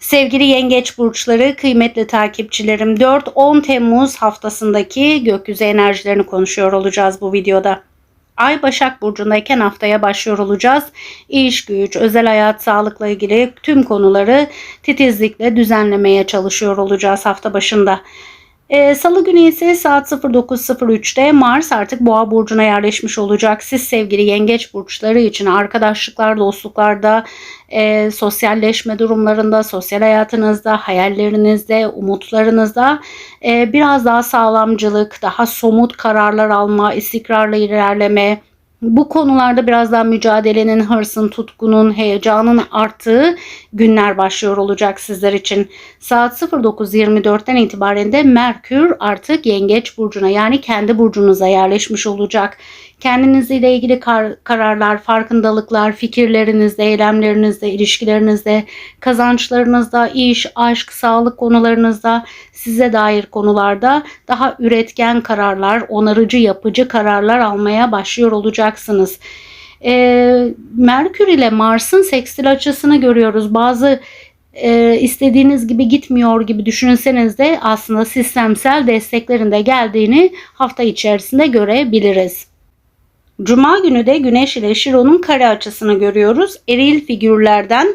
Sevgili yengeç burçları, kıymetli takipçilerim 4-10 Temmuz haftasındaki gökyüzü enerjilerini konuşuyor olacağız bu videoda. Ay Başak Burcu'ndayken haftaya başlıyor olacağız. İş, güç, özel hayat, sağlıkla ilgili tüm konuları titizlikle düzenlemeye çalışıyor olacağız hafta başında. Ee, Salı günü ise saat 09.03'te Mars artık Boğa burcuna yerleşmiş olacak. Siz sevgili Yengeç burçları için arkadaşlıklar, dostluklarda, e, sosyalleşme durumlarında, sosyal hayatınızda, hayallerinizde, umutlarınızda e, biraz daha sağlamcılık, daha somut kararlar alma, istikrarla ilerleme, bu konularda biraz daha mücadelenin, hırsın, tutkunun, heyecanın arttığı günler başlıyor olacak sizler için. Saat 09.24'ten itibaren de Merkür artık Yengeç burcuna yani kendi burcunuza yerleşmiş olacak. Kendinizle ilgili kar- kararlar, farkındalıklar, fikirlerinizde, eylemlerinizde, ilişkilerinizde, kazançlarınızda, iş, aşk, sağlık konularınızda, size dair konularda daha üretken kararlar, onarıcı, yapıcı kararlar almaya başlıyor olacaksınız. Ee, Merkür ile Mars'ın sekstil açısını görüyoruz. Bazı e, istediğiniz gibi gitmiyor gibi düşünseniz de aslında sistemsel desteklerin de geldiğini hafta içerisinde görebiliriz. Cuma günü de Güneş ile Şiron'un kare açısını görüyoruz. Eril figürlerden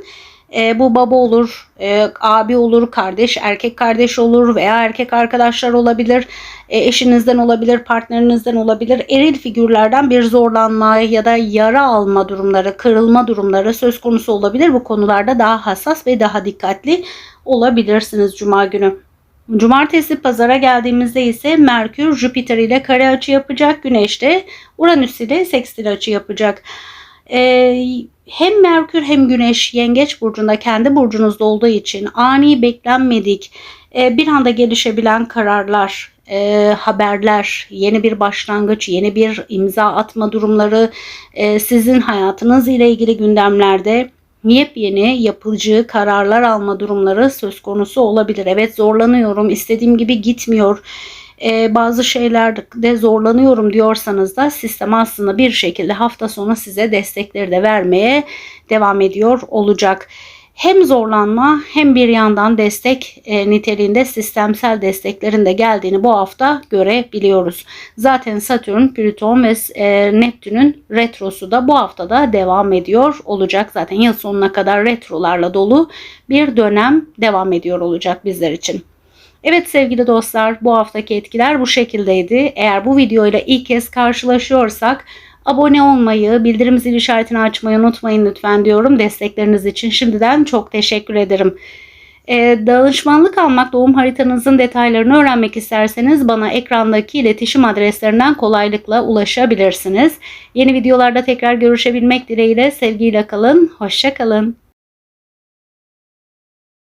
e, bu baba olur, e, abi olur, kardeş, erkek kardeş olur veya erkek arkadaşlar olabilir, e, eşinizden olabilir, partnerinizden olabilir. Eril figürlerden bir zorlanma ya da yara alma durumları, kırılma durumları söz konusu olabilir. Bu konularda daha hassas ve daha dikkatli olabilirsiniz Cuma günü. Cumartesi pazara geldiğimizde ise Merkür Jüpiter ile kare açı yapacak. Güneş de Uranüs ile sekstil açı yapacak. Ee, hem Merkür hem Güneş Yengeç burcunda kendi burcunuzda olduğu için ani beklenmedik e, bir anda gelişebilen kararlar, e, haberler, yeni bir başlangıç, yeni bir imza atma durumları e, sizin hayatınız ile ilgili gündemlerde yepyeni yapıcı kararlar alma durumları söz konusu olabilir. Evet zorlanıyorum, istediğim gibi gitmiyor. Ee, bazı şeylerde zorlanıyorum diyorsanız da sistem aslında bir şekilde hafta sonu size destekleri de vermeye devam ediyor olacak hem zorlanma hem bir yandan destek e, niteliğinde sistemsel desteklerin de geldiğini bu hafta görebiliyoruz. Zaten Satürn, Plüton ve e, Neptün'ün retrosu da bu haftada devam ediyor olacak. Zaten yıl sonuna kadar retrolarla dolu bir dönem devam ediyor olacak bizler için. Evet sevgili dostlar bu haftaki etkiler bu şekildeydi. Eğer bu videoyla ilk kez karşılaşıyorsak Abone olmayı, bildirim zil işaretini açmayı unutmayın lütfen diyorum destekleriniz için. Şimdiden çok teşekkür ederim. Ee, danışmanlık almak, doğum haritanızın detaylarını öğrenmek isterseniz bana ekrandaki iletişim adreslerinden kolaylıkla ulaşabilirsiniz. Yeni videolarda tekrar görüşebilmek dileğiyle sevgiyle kalın, hoşça kalın.